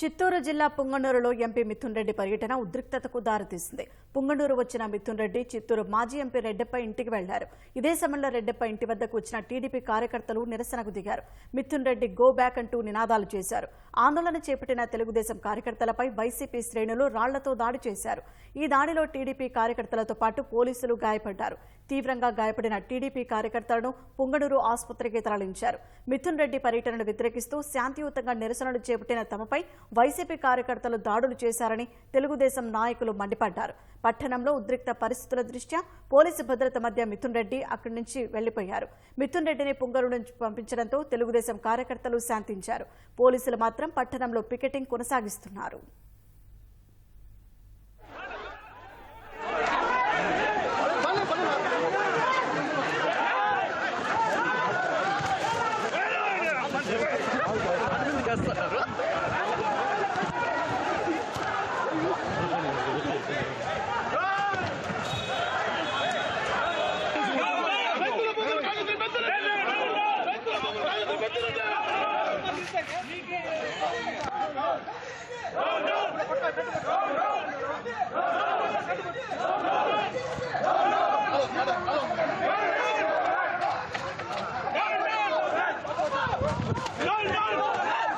చిత్తూరు జిల్లా పుంగనూరులో ఎంపీ మిథున్ రెడ్డి పర్యటన ఉద్రిక్తతకు దారితీసింది. పుంగనూరు వచ్చిన మిథున్ రెడ్డి చిత్తూరు మాజీ ఎంపీ రెడ్డప్ప ఇంటికి వెళ్ళారు. ఇదే సమయంలో రెడ్డప్ప ఇంటి వద్దకు వచ్చిన టీడీపీ కార్యకర్తలు నిరసనకు దిగారు. మిథున్ రెడ్డి గో బ్యాక్ అంటూ నినాదాలు చేశారు. ఆందోళన చేపట్టిన తెలుగుదేశం కార్యకర్తలపై వైసీపీ శ్రేణులు రాళ్ళతో దాడి చేశారు. ఈ దాడిలో టీడీపీ కార్యకర్తలతో పాటు పోలీసులు గాయపడ్డారు. తీవ్రంగా గాయపడిన టీడీపీ కార్యకర్తలను పుంగడూరు ఆసుపత్రికి తరలించారు. మిథున్ రెడ్డి పర్యటనను వ్యతిరేకిస్తూ శాంతియుతంగా నిరసనలు చేపట్టిన తమపై వైసీపీ కార్యకర్తలు దాడులు చేశారని తెలుగుదేశం నాయకులు మండిపడ్డారు. పట్టణంలో ఉద్రిక్త పరిస్థితుల దృష్ట్యా పోలీసు భద్రత మధ్య మిథున్ రెడ్డి అక్కడి నుంచి వెళ్ళిపోయారు. మిథున్ రెడ్డిని పుంగరు నుంచి పంపించడంతో తెలుగుదేశం కార్యకర్తలు శాంతించారు. పోలీసులు మాత్రం పట్టణంలో పికెటింగ్ కొనసాగిస్తున్నారు. Gassaro. no, no. no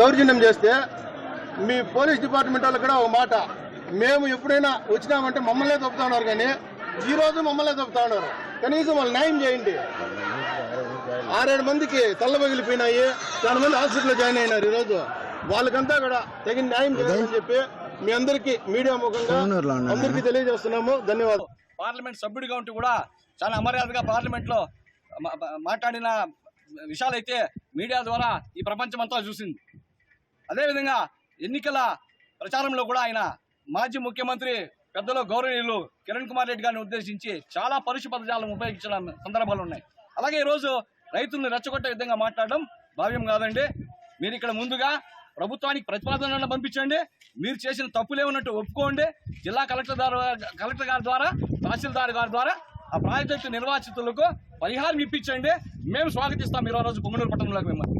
దౌర్జన్యం చేస్తే మీ పోలీస్ డిపార్ట్మెంట్ వాళ్ళు కూడా ఒక మాట. మేము ఎప్పుడైనా వచ్చినామంటే మమ్మల్నే తప్పుతా ఉన్నారు కానీ ఈ రోజు మమ్మల్నే తప్పుతా ఉన్నారు. కనీసం వాళ్ళు న్యాయం చేయండి. ఆరేడు మందికి తల్ల పగిలిపోయినాయి చాలా మంది హాస్పిటల్లో జాయిన్ అయినారు ఈ రోజు వాళ్ళకంతా కూడా తగిన న్యాయం చేయాలని చెప్పి మీ అందరికి మీడియా ముఖంగా అందరికీ తెలియజేస్తున్నాము. ధన్యవాదాలు. పార్లమెంట్ సభ్యుడిగా ఉంటూ కూడా చాలా అమర్యాదగా పార్లమెంట్లో మాట్లాడిన విషయాలైతే మీడియా ద్వారా ఈ ప్రపంచం అంతా చూసింది. అదేవిధంగా ఎన్నికల ప్రచారంలో కూడా ఆయన మాజీ ముఖ్యమంత్రి పెద్దలు గౌరవనీయులు కిరణ్ కుమార్ రెడ్డి గారిని ఉద్దేశించి చాలా పరుషు పదజాలను ఉపయోగించిన సందర్భాలు ఉన్నాయి. అలాగే ఈరోజు రైతుల్ని రెచ్చగొట్టే విధంగా మాట్లాడడం భావ్యం కాదండి. మీరు ఇక్కడ ముందుగా ప్రభుత్వానికి ప్రతిపాదనలను పంపించండి. మీరు చేసిన తప్పులేమన్నట్టు ఒప్పుకోండి. జిల్లా కలెక్టర్ ద్వారా కలెక్టర్ గారి ద్వారా తహసీల్దార్ గారి ద్వారా ఆ ప్రాజెక్టు నిర్వాచితులకు పరిహారం ఇప్పించండి. మేము స్వాగతిస్తాం ఈరోజు పొంగనూరు పట్టణంలోకి మిమ్మల్ని.